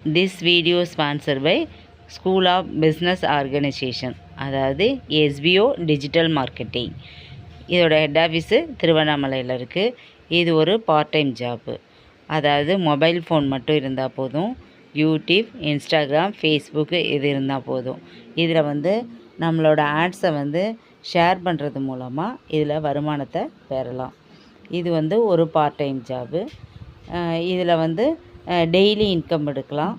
This video sponsor by school of business organisation அதாவது SBO digital marketing இதோட head office திருவண்ணாமலையில் இருக்குது இது ஒரு பார்ட் டைம் ஜாப்பு அதாவது மொபைல் ஃபோன் மட்டும் இருந்தால் போதும். யூடியூப் இன்ஸ்டாகிராம் ஃபேஸ்புக்கு இது இருந்தால் போதும். இதில் வந்து நம்மளோட ஆட்ஸை வந்து ஷேர் பண்ணுறது மூலமாக இதில் வருமானத்தை பெறலாம். இது வந்து ஒரு பார்ட் டைம் ஜாபு இதில் வந்து டெய்லி இன்கம் எடுக்கலாம்.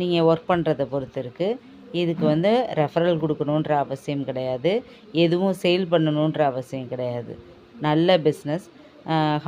நீங்கள் ஒர்க் பண்ணுறத பொறுத்து இருக்குது இதுக்கு வந்து ரெஃபரல் கொடுக்கணுன்ற அவசியம் கிடையாது. எதுவும் சேல் பண்ணணுன்ற அவசியம் கிடையாது. நல்ல பிஸ்னஸ்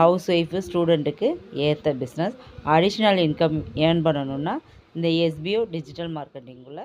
ஹவுஸ் ஒய்ஃபு ஸ்டூடெண்ட்டுக்கு ஏற்ற பிஸ்னஸ் அடிஷ்னல் இன்கம் ஏர்ன் பண்ணணுன்னா இந்த எஸ்பிஓ டிஜிட்டல் மார்க்கெட்டிங்குள்ளே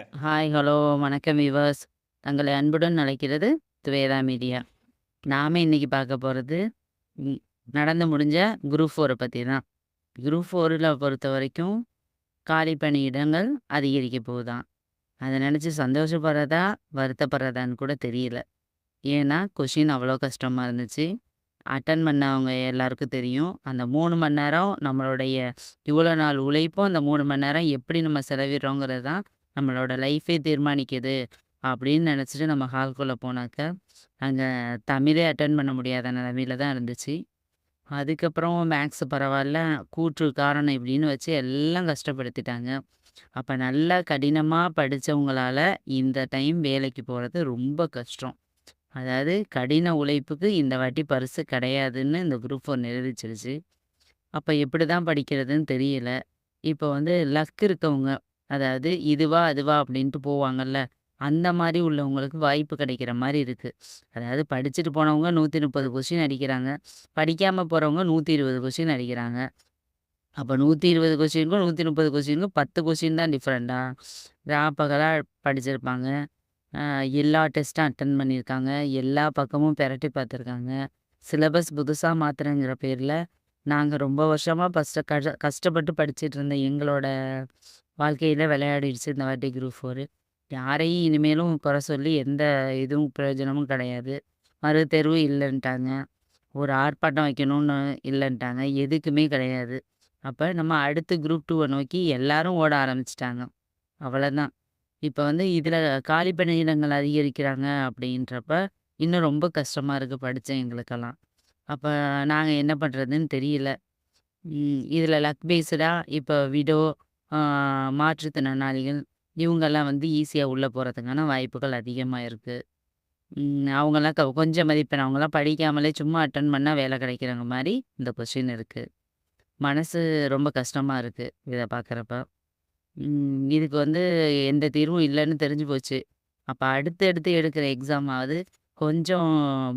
ஹாய் ஹலோ வணக்கம் விவர்ஸ் தங்களை அன்புடன் அழைக்கிறது துவேதா மீடியா. நாம் இன்றைக்கி பார்க்க போகிறது நடந்து முடிஞ்ச குரூப் ஃபோரை பற்றி தான் குரூப் ஃபோரில் பொறுத்த வரைக்கும் காலி பணி இடங்கள் அதிகரிக்க போகுதான் அதை நினச்சி சந்தோஷப்படுறதா வருத்தப்படுறதான்னு கூட தெரியல. ஏன்னா கொஷின் அவ்வளோ கஷ்டமாக இருந்துச்சு. அட்டன் பண்ணவங்க எல்லாருக்கும் தெரியும். அந்த மூணு மணி நேரம் நம்மளுடைய இவ்வளோ நாள் உழைப்பும் அந்த மூணு மணி நேரம் எப்படி நம்ம செலவிடுறோங்கிறது தான் நம்மளோட லைஃபே தீர்மானிக்குது அப்படின்னு நினச்சிட்டு நம்ம ஹால்குள்ளே போனாக்க அங்கே தமிழே அட்டன் பண்ண முடியாத நிலமையில தான் இருந்துச்சு. அதுக்கப்புறம் மேக்ஸ் பரவாயில்ல கூற்று காரணம் இப்படின்னு வச்சு எல்லாம் கஷ்டப்படுத்திட்டாங்க. அப்போ நல்லா கடினமாக படித்தவங்களால இந்த டைம் வேலைக்கு போகிறது ரொம்ப கஷ்டம். அதாவது கடின உழைப்புக்கு இந்த வாட்டி பரிசு கிடையாதுன்னு இந்த குரூப் ஃபோர் நிரூபிச்சிருச்சு. அப்போ எப்படி தான் படிக்கிறதுன்னு தெரியல. இப்போ வந்து லக் இருக்கவங்க அதாவது இதுவா அதுவா அப்படின்ட்டு போவாங்கல்ல அந்த மாதிரி உள்ளவங்களுக்கு வாய்ப்பு கிடைக்கிற மாதிரி இருக்குது அதாவது படிச்சுட்டு போனவங்க நூற்றி முப்பது கொஷின் அடிக்கிறாங்க படிக்காமல் போகிறவங்க நூற்றி இருபது கொஷின் அடிக்கிறாங்க. அப்போ நூற்றி இருபது கொஷினுக்கும் நூற்றி முப்பது கொஷினுக்கும் பத்து கொஷின் தான் டிஃப்ரெண்டா ராப்பகலாக படிச்சிருப்பாங்க. எல்லா டெஸ்ட்டும் அட்டன் பண்ணியிருக்காங்க. எல்லா பக்கமும் பெரட்டி பார்த்துருக்காங்க. சிலபஸ் புதுசாக மாத்திரங்கிற பேரில் நாங்கள் ரொம்ப வருஷமாக ஃபஸ்ட்டு கஷ்ட கஷ்டப்பட்டு படிச்சுட்டு இருந்த எங்களோட வாழ்க்கையில் விளையாடிடுச்சு இந்த வாட்டி குரூப் ஃபோரு யாரையும் இனிமேலும் குறை சொல்லி எந்த இதுவும் பிரயோஜனமும் கிடையாது. மறு தேர்வு இல்லைன்ட்டாங்க. ஒரு ஆர்ப்பாட்டம் வைக்கணும்னு இல்லைன்ட்டாங்க. எதுக்குமே கிடையாது. அப்போ நம்ம அடுத்து குரூப் டூவை நோக்கி எல்லாரும் ஓட ஆரம்பிச்சிட்டாங்க. அவ்வளோதான் இப்போ வந்து இதில் காலி பணியிடங்கள் அதிகரிக்கிறாங்க அப்படின்றப்ப இன்னும் ரொம்ப கஷ்டமாக இருக்குது படித்த எங்களுக்கெல்லாம். அப்போ நாங்கள் என்ன பண்ணுறதுன்னு தெரியல. இதில் லக் பேஸ்டாக இப்போ விடோ மாற்றுத்திறனாளிகள் இவங்கெல்லாம் வந்து ஈஸியாக உள்ளே போகிறதுக்கான வாய்ப்புகள் அதிகமாக இருக்குது அவங்கெல்லாம் க கொஞ்சம் மதிப்பெண் அவங்களாம் படிக்காமலே சும்மா அட்டன் பண்ணால் வேலை கிடைக்கிறவங்க மாதிரி இந்த கொஷின் இருக்குது மனசு ரொம்ப கஷ்டமாக இருக்குது இதை பார்க்குறப்ப இதுக்கு வந்து எந்த தீர்வும் இல்லைன்னு தெரிஞ்சு போச்சு. அப்போ அடுத்து அடுத்து எடுக்கிற எக்ஸாமாவது கொஞ்சம்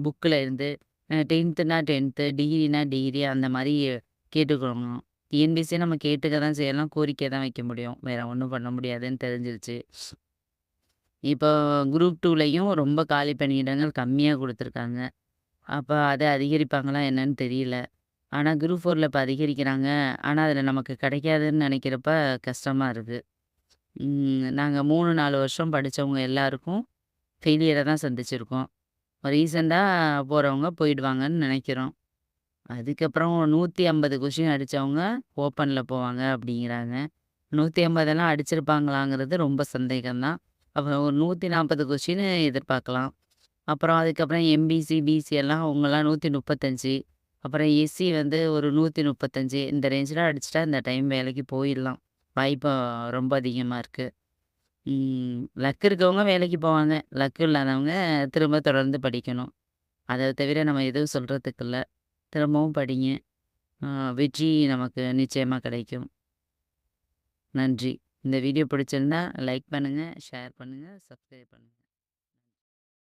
புக்கில் இருந்து டென்த்துனா டென்த்து டிகிரினா டிகிரி அந்த மாதிரி கேட்டுக்கணும். டிஎன்பிசியை நம்ம கேட்டுக்க தான் செய்யலாம் கோரிக்கை தான் வைக்க முடியும். வேற ஒன்றும் பண்ண முடியாதுன்னு தெரிஞ்சிருச்சு. இப்போ குரூப் டூலையும் ரொம்ப காலி பணியிடங்கள் கம்மியாக கொடுத்துருக்காங்க. அப்போ அதை அதிகரிப்பாங்களா என்னன்னு தெரியல. ஆனால் குரூப் ஃபோரில் இப்போ அதிகரிக்கிறாங்க. ஆனால் அதில் நமக்கு கிடைக்காதுன்னு நினைக்கிறப்ப கஷ்டமாக இருக்குது நாங்கள் மூணு நாலு வருஷம் படித்தவங்க எல்லாருக்கும் ஃபெயிலியரை தான் சந்திச்சிருக்கோம். ரீசெண்டாக போகிறவங்க போயிடுவாங்கன்னு நினைக்கிறோம். அதுக்கப்புறம் நூற்றி ஐம்பது கொஷின் அடித்தவங்க ஓப்பனில் போவாங்க அப்படிங்கிறாங்க. நூற்றி ஐம்பதெல்லாம் அடிச்சிருப்பாங்களாங்கிறது ரொம்ப சந்தேகம்தான். அப்புறம் ஒரு நூற்றி நாற்பது கொஷின் எதிர்பார்க்கலாம். அப்புறம் அதுக்கப்புறம் எம்பிசி பிசி எல்லாம் அவங்கெல்லாம் நூற்றி முப்பத்தஞ்சு. அப்புறம் எஸ்சி வந்து ஒரு நூற்றி முப்பத்தஞ்சு. இந்த ரேஞ்சில் அடிச்சிட்டா இந்த டைம் வேலைக்கு போயிடலாம். வாய்ப்பு ரொம்ப அதிகமாக இருக்குது லக் இருக்கவங்க வேலைக்கு போவாங்க. லக்கு இல்லாதவங்க திரும்ப தொடர்ந்து படிக்கணும். அதை தவிர நம்ம எதுவும் சொல்கிறதுக்கு இல்லை. திரும்பவும் படிங்க. வெற்றி நமக்கு நிச்சயமாக கிடைக்கும். நன்றி. இந்த வீடியோ பிடிச்சிருந்தா லைக் பண்ணுங்கள் ஷேர் பண்ணுங்கள் சப்ஸ்கிரைப் பண்ணுங்கள்